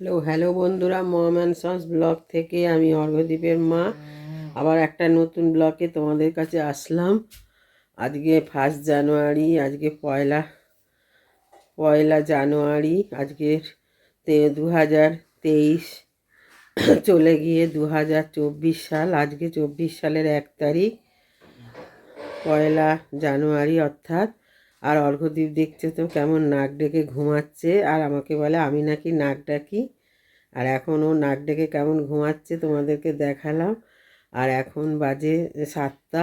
Hello hello বন্ধুরা, মম sons blog থেকে আমি অর্ঘদ্বীপের মা। আবার একটা নতুন ব্লগে তোমাদের কাছে আসলাম। আজকে ফার্স্ট জানুয়ারি, আজকে পয়লা পয়লা জানুয়ারি আজকের তে দু হাজার তেইশ চলে গিয়ে দু হাজার চব্বিশ সাল। আজকে চব্বিশ সালের এক তারিখ, পয়লা জানুয়ারি অর্থাৎ আর অর্ঘদ্বীপ দেখছে তো কেমন নাক ডেকে ঘুমাচ্ছে, আর আমাকে বলে, আমি নাকি নাক ডাকি? আর এখন ও নাক ডেকে কেমন ঘুমাচ্ছে তোমাদেরকে দেখালাম। আর এখন বাজে সাতটা।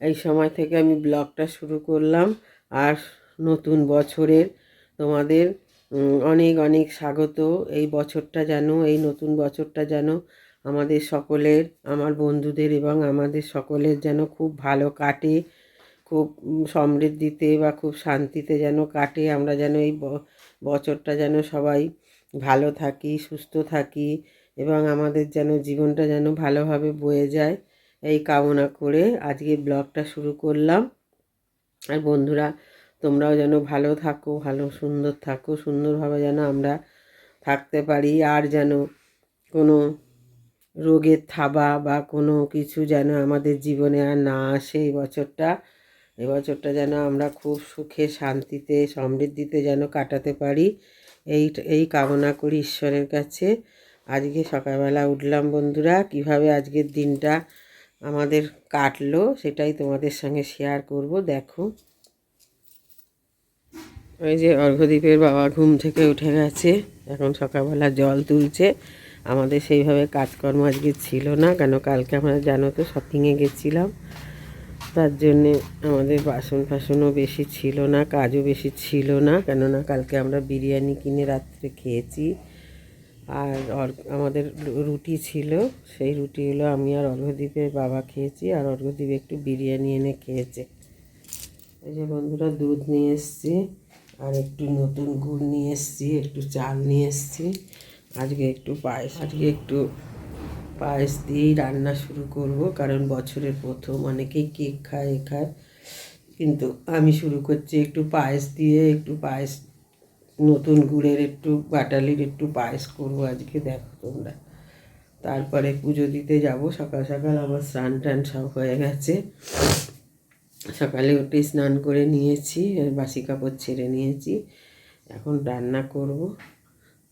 এই সময় থেকে আমি ব্লগটা শুরু করলাম। আর নতুন বছরের তোমাদের অনেক অনেক স্বাগত। এই বছরটা যেন, এই নতুন বছরটা যেন আমাদের সকলের, আমার বন্ধুদের এবং আমাদের সকলের যেন খুব ভালো কাটে। খুব সমৃদ্ধিতে বা খুব শান্তিতে যেন কাটে। আমরা যেন এই বছরটা যেন সবাই ভালো থাকি, সুস্থ থাকি এবং আমাদের যেন জীবনটা যেন ভালোভাবে বয়ে যায় এই কামনা করে আজকে ব্লগটা শুরু করলাম। আর বন্ধুরা, তোমরাও যেন ভালো থাকো, ভালো, সুন্দর থাকো, সুন্দরভাবে যেন আমরা থাকতে পারি। আর যেন কোনো রোগের থাবা বা কোনো কিছু যেন আমাদের জীবনে আর না আসে এই বছরটা। এই বছরটা যেন আমরা খুব সুখে, শান্তিতে, সমৃদ্ধিতে যেন কাটাতে পারি। এই এই কামনা করি ঈশ্বরের কাছে। আজকে সকালবেলা উঠলাম বন্ধুরা, কীভাবে আজকের দিনটা আমাদের কাটলো সেটাই তোমাদের সঙ্গে শেয়ার করব, দেখো। ওই যে অর্ঘদ্বীপের বাবা ঘুম থেকে উঠে গেছে, এখন সকালবেলা জল তুলছে। আমাদের সেইভাবে কাজকর্ম আজকে ছিল না, কেন কালকে আমরা জানো তো শপিংয়ে গেছিলাম। তার জন্যে আমাদের বাসন ফাসনও বেশি ছিল না, কাজও বেশি ছিল না। কেননা কালকে আমরা বিরিয়ানি কিনে রাত্রে খেয়েছি। আর আমাদের রুটি ছিল। সেই রুটিগুলো আমি আর অর্ঘদ্বীপের বাবা খেয়েছি। আর অর্ঘদ্বীপ একটু বিরিয়ানি এনে খেয়েছে। এই যে বন্ধুরা, দুধ নিয়ে এসেছি। আর একটু নতুন গুড় নিয়ে এসেছি, একটু চাল নিয়ে এসেছি। আজকে একটু পায়েস, আজকে একটু পায়েস দিয়েই রান্না শুরু করব, কারণ বছরের প্রথম অনেকেই কেক খায়, এ খায়। কিন্তু আমি শুরু করছি একটু পায়েস দিয়ে, একটু পায়েস, নতুন গুড়ের একটু, বাটালির একটু পায়েস করব আজকে, দেখো তোমরা। তারপরে পুজো দিতে যাব, সকাল সকাল আমার স্নান টান সব হয়ে গেছে। সকালে উঠে স্নান করে নিয়েছি, বাসি কাপড় ছেড়ে নিয়েছি। এখন রান্না করব।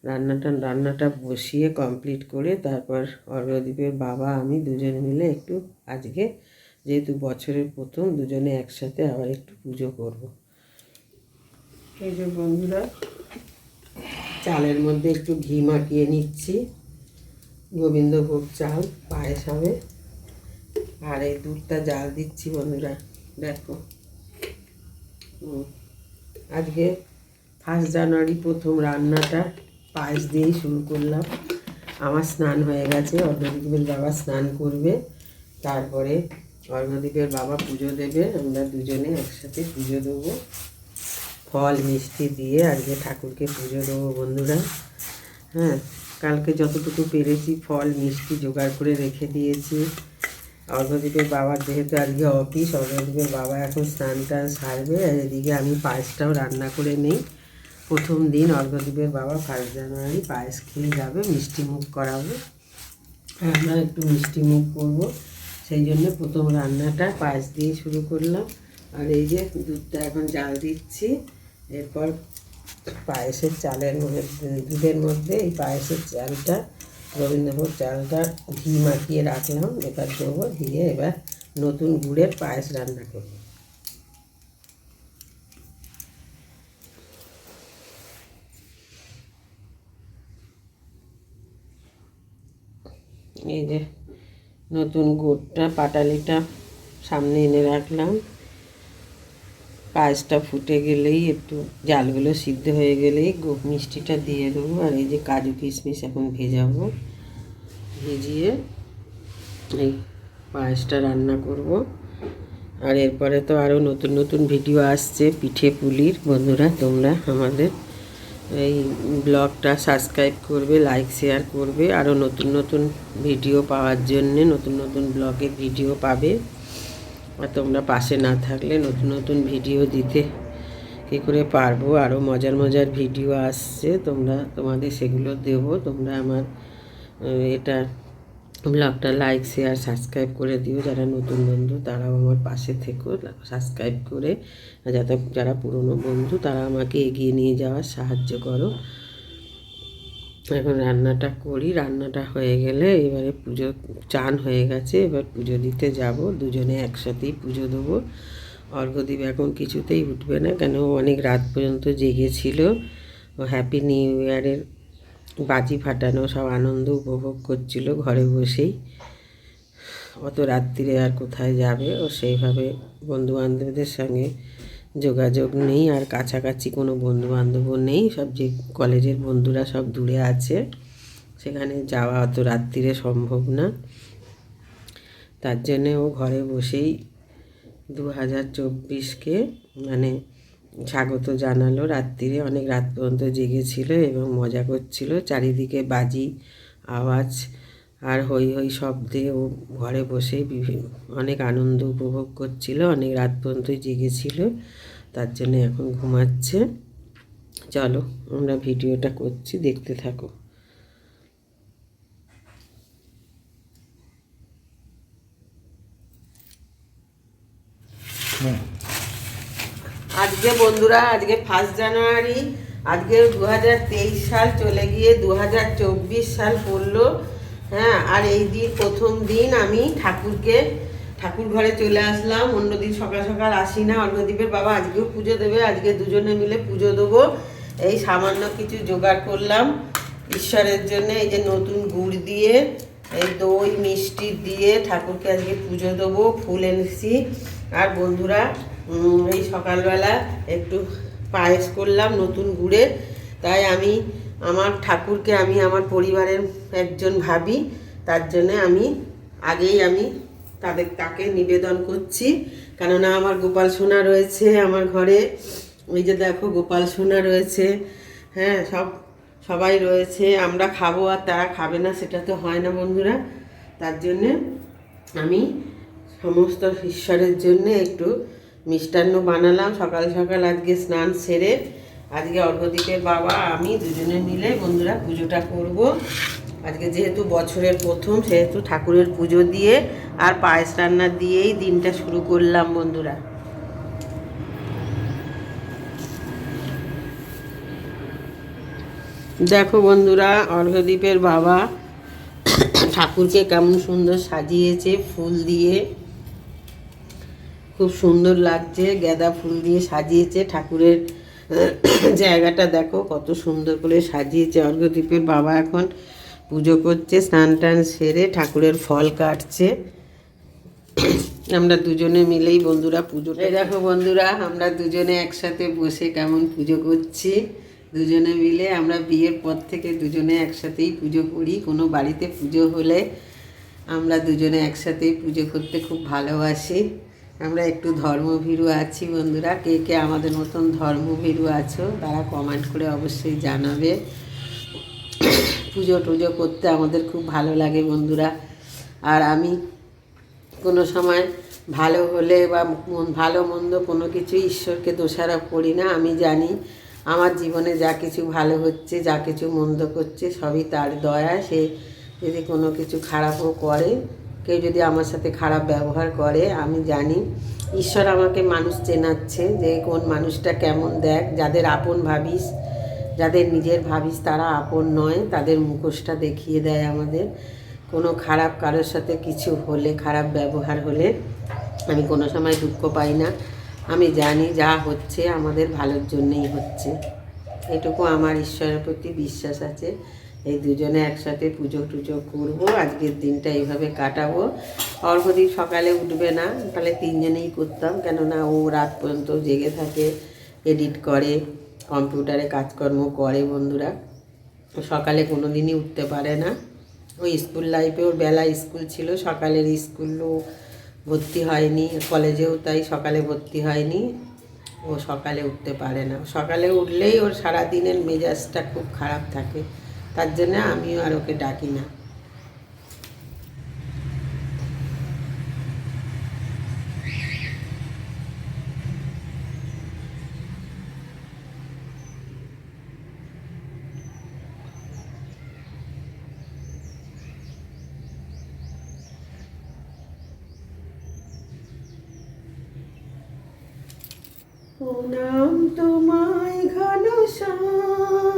রান্নাটা রান্নাটা বসিয়ে কমপ্লিট করে তারপর অর্ঘদ্বীপের বাবা, আমি দুজন মিলে একটু আজকে যেহেতু বছরের প্রথম, দুজনে একসাথে আবার একটু পুজো করব। এই যে বন্ধুরা, চালের মধ্যে একটু ঘি মাখিয়ে নিচ্ছি। গোবিন্দভোগ চাল, পায়েস হবে। আর এই দুধটা জাল দিচ্ছি বন্ধুরা, দেখো। আজকে ফার্স্ট জানুয়ারি প্রথম রান্নাটা। পায়েস দিয়েই শুরু করলাম। আমার স্নান হয়ে গেছে অর্ঘদ্বীপের বাবা স্নান করবে, তারপরে অর্ঘদ্বীপের বাবা পুজো দেবে, আমরা দুজনে একসাথে পুজো দেবো। ফল, মিষ্টি দিয়ে আজকে ঠাকুরকে পুজো দেবো বন্ধুরা। হ্যাঁ কালকে যতটুকু পেরেছি, ফল, মিষ্টি জোগাড় করে রেখে দিয়েছি। অর্ঘদ্বীপের বাবার যেহেতু আজকে অফিস অর্ঘদ্বীপের বাবা এখন স্নান টান সারবে এদিকে আমি পায়েসটাও রান্না করে নেই। প্রথম দিন অর্ঘদ্বীপের বাবা ফার্স্ট জানুয়ারি পায়েস খেয়ে যাবে, মিষ্টি মুখ করাবো। আমরা একটু মিষ্টি মুখ করব। সেই জন্য প্রথম রান্নাটা পায়েস দিয়ে শুরু করলাম। আর এই যে দুধটা এখন জাল দিচ্ছি। এরপর পায়েসের চালের মধ্যে, দুধের মধ্যে এই পায়েসের চালটা রবীন্দ্রভোগ চালটা ঘি মাখিয়ে রাখলাম। এবার দেবো, দিয়ে এবার নতুন গুড়ের পায়েস রান্না করব। এই যে নতুন গুড়টা পাটালিটা সামনে এনে রাখলাম। পায়েসটা ফুটে গেলেই একটু জালগুলো সিদ্ধ হয়ে গেলেই মিষ্টিটা দিয়ে দেবো। আর এই যে কাজু কিশমিশ এখন ভেজাবো, ভিজিয়ে এই পায়েসটা রান্না করব। আর এরপরে তো আরও নতুন নতুন ভিডিও আসছে, পিঠে পুলির। বন্ধুরা, তোমরা আমাদের এই ব্লগটা সাবস্ক্রাইব করবে, লাইক, শেয়ার করবে, আরও নতুন নতুন ভিডিও পাওয়ার জন্যে নতুন নতুন ব্লগের ভিডিও পাবে। আর তোমরা পাশে না থাকলে নতুন নতুন ভিডিও দিতে কী করে পারব? আরও মজার মজার ভিডিও আসছে, তোমরা তোমাদের সেগুলো দেবো। তোমরা আমার এটা ব্লগটা লাইক, শেয়ার, সাবস্ক্রাইব করে দিও। যারা নতুন বন্ধু, তারাও আমার পাশে থেকো। সাবস্ক্রাইব করে যাতে যারা পুরনো বন্ধু, তারা আমাকে এগিয়ে নিয়ে যাওয়ার সাহায্য করো। এখন রান্নাটা করি। রান্নাটা হয়ে গেলে এবারে পুজো, চান হয়ে গেছে। এবার পুজো দিতে যাব। দুজনে একসাথেই পুজো দেবো। অর্ঘ্যদীপ এখন কিছুতেই উঠবে না, কেন অনেক রাত পর্যন্ত জেগেছিল। ও হ্যাপি নিউ ইয়ারের বাজি ফাটানো, সব আনন্দ উপভোগ করছিল ঘরে বসেই। অত রাত্রিরে আর কোথায় যাবে? ও সেইভাবে বন্ধু বান্ধবদের সঙ্গে যোগাযোগ নেই, আর কাছাকাছি কোনো বন্ধু বান্ধবও নেই। সব যে কলেজের বন্ধুরা সব দূরে আছে, সেখানে যাওয়া অত রাত্রিরে সম্ভব না। তার জন্যে ও ঘরে বসেই দু হাজার চব্বিশকে মানে স্বাগত জানালো। রাত্রিরে অনেক রাত পর্যন্ত জেগেছিল এবং মজা করছিল। চারিদিকে বাজি, আওয়াজ আর হই হই শব্দে ও ঘরে বসে বিভিন্ন অনেক আনন্দ উপভোগ করছিল। অনেক রাত পর্যন্তই জেগেছিল, তার জন্য এখন ঘুমাচ্ছে। চলো, আমরা ভিডিওটা করছি, দেখতে থাকো। আজকে বন্ধুরা, আজকে ফার্স্ট জানুয়ারি, আজকে দু হাজার তেইশ সাল চলে গিয়ে দু হাজার চব্বিশ সাল পড়ল। হ্যাঁ আর এই দিন প্রথম দিন আমি ঠাকুরকে, ঠাকুর ঘরে চলে আসলাম। অন্যদিন সকাল সকাল আসি না। অন্যদ্বীপের বাবা আজকেও পুজো দেবে। আজকে দুজনে মিলে পুজো দেবো। এই সামান্য কিছু জোগাড় করলাম ঈশ্বরের জন্য। এই যে নতুন গুড় দিয়ে, এই দই, মিষ্টি দিয়ে ঠাকুরকে আজকে পুজো দেবো, ফুল এনেছি। আর বন্ধুরা এই সকালবেলা একটু পায়েস করলাম, নতুন গুড়ের তাই আমি আমার ঠাকুরকে, আমি আমার পরিবারের একজন ভাবি, তার জন্যে আমি আগেই আমি তাদের, তাকে নিবেদন করছি। কেননা আমার গোপাল সোনা রয়েছে আমার ঘরে। ওই যে দেখো, গোপাল সোনা রয়েছে। হ্যাঁ সব, সবাই রয়েছে। আমরা খাব আর তারা খাবে না, সেটা তো হয় না বন্ধুরা। তার জন্যে আমি সমস্ত ঈশ্বরের জন্যে একটু মিষ্টান্ন বানালাম। সকাল সকাল আজকে স্নান সেরে আজকে অর্ঘদ্বীপের বাবা, আমি দুজনে মিলে বন্ধুরা পুজোটা করব। আজকে যেহেতু বছরের প্রথম, সেহেতু ঠাকুরের পুজো দিয়ে আর পায়েস রান্না দিয়েই দিনটা শুরু করলাম বন্ধুরা। দেখো বন্ধুরা অর্ঘদ্বীপের বাবা ঠাকুরকে কেমন সুন্দর সাজিয়েছে ফুল দিয়ে। খুব সুন্দর লাগছে। গাঁদা ফুল দিয়ে সাজিয়েছে। ঠাকুরের জায়গাটা দেখো কত সুন্দর করে সাজিয়েছে। অর্ঘদ্বীপের বাবা এখন পুজো করছে স্নান টান সেরে ঠাকুরের ফল কাটছে। আমরা দুজনে মিলেই বন্ধুরা পুজো দেখো বন্ধুরা আমরা দুজনে একসাথে বসে কেমন পুজো করছি। দুজনে মিলে আমরা বিয়ের পর থেকে দুজনে একসাথেই পুজো করি। কোনো বাড়িতে পুজো হলে আমরা দুজনে একসাথেই পুজো করতে খুব ভালোবাসি। আমরা একটু ধর্মভীরু আছি বন্ধুরা। কে কে আমাদের মতন ধর্মভীরু আছো, তারা কমেন্ট করে অবশ্যই জানাবে। পুজো টুজো করতে আমাদের খুব ভালো লাগে বন্ধুরা। আর আমি কোনো সময় ভালো হলে বা ভালো মন্দ কোনো কিছু ঈশ্বরকে দোষারোপ করি না। আমি জানি আমার জীবনে যা কিছু ভালো হচ্ছে, যা কিছু মন্দ করছে, সবই তার দয়া। সে যদি কোনো কিছু খারাপও করে কেউ যদি আমার সাথে খারাপ ব্যবহার করে, আমি জানি ঈশ্বর আমাকে মানুষ চেনাচ্ছে যে কোন মানুষটা কেমন দেখ, যাদের আপন ভাবিস, যাদের নিজের ভাবিস তারা আপন নয়, তাদের মুখোশটা দেখিয়ে দেয় আমাদের। কোনো খারাপ কারোর সাথে কিছু হলে, খারাপ ব্যবহার হলে আমি কোনো সময় দুঃখ পাই না। আমি জানি যা হচ্ছে আমাদের ভালোর জন্যেই হচ্ছে। এটুকু আমার ঈশ্বরের প্রতি বিশ্বাস আছে। এই দুজনে একসাথে পুজো টুজো করব, আজকের দিনটা এইভাবে কাটাবো। অর্ঘদীপ সকালে উঠবে না, তাহলে তিনজনেই করতাম, কেননা ও রাত পর্যন্ত জেগে থাকে, এডিট করে, কম্পিউটারে কাজকর্ম করে বন্ধুরা। সকালে কোনো দিনই উঠতে পারে না। ওই স্কুল লাইফে ওর বেলা স্কুল ছিল, সকালের স্কুলও ভর্তি হয়নি, কলেজেও তাই সকালে ভর্তি হয়নি। ও সকালে উঠতে পারে না। সকালে উঠলেই ওর সারা দিনের মেজাজটা খুব খারাপ থাকে। তার জন্য আমিও আর ওকে ডাকি না। নাম তোমায় ঘনশ্যাম।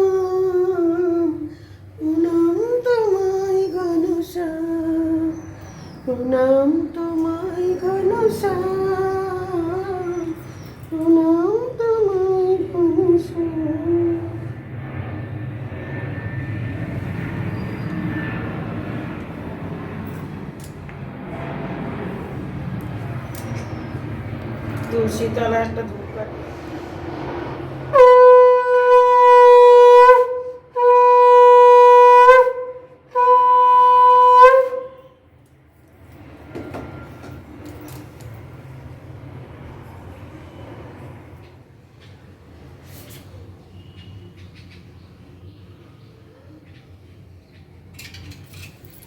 তুলসী তলা একটা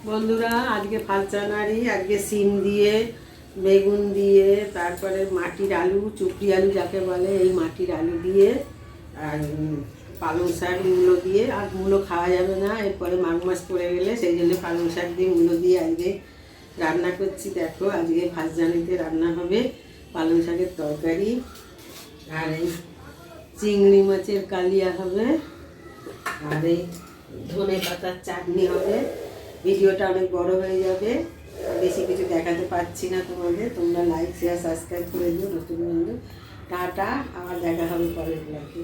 বন্ধুরা আজকে জানুয়ারি আজকে সিম দিয়ে বেগুন দিয়ে, তারপরে মাটির আলু, চুপড়ি আলু যাকে বলে, এই মাটির আলু দিয়ে আর পালং শাক মূলো দিয়ে। আর মূলো খাওয়া যাবে না, এরপরে মাঘ মাস পড়ে গেলে সেই জন্য পালং শাক দিয়ে মূলো দিয়ে আজকে রান্না করছি। দেখো, আজকে জানুয়ারিতে রান্না হবে পালং শাকের তরকারি। আর এই চিংড়ি মাছের কালিয়া হবে। আর এই ধনে পাতার চাটনি হবে। ভিডিওটা অনেক বড় হয়ে যাবে। বেশি কিছু দেখাতে পারছি না তোমাদের। তোমরা লাইক শেয়ার সাবস্ক্রাইব করে দিও, নতুন বন্ধু। টাটা, আবার দেখা হবে পরের ব্লগে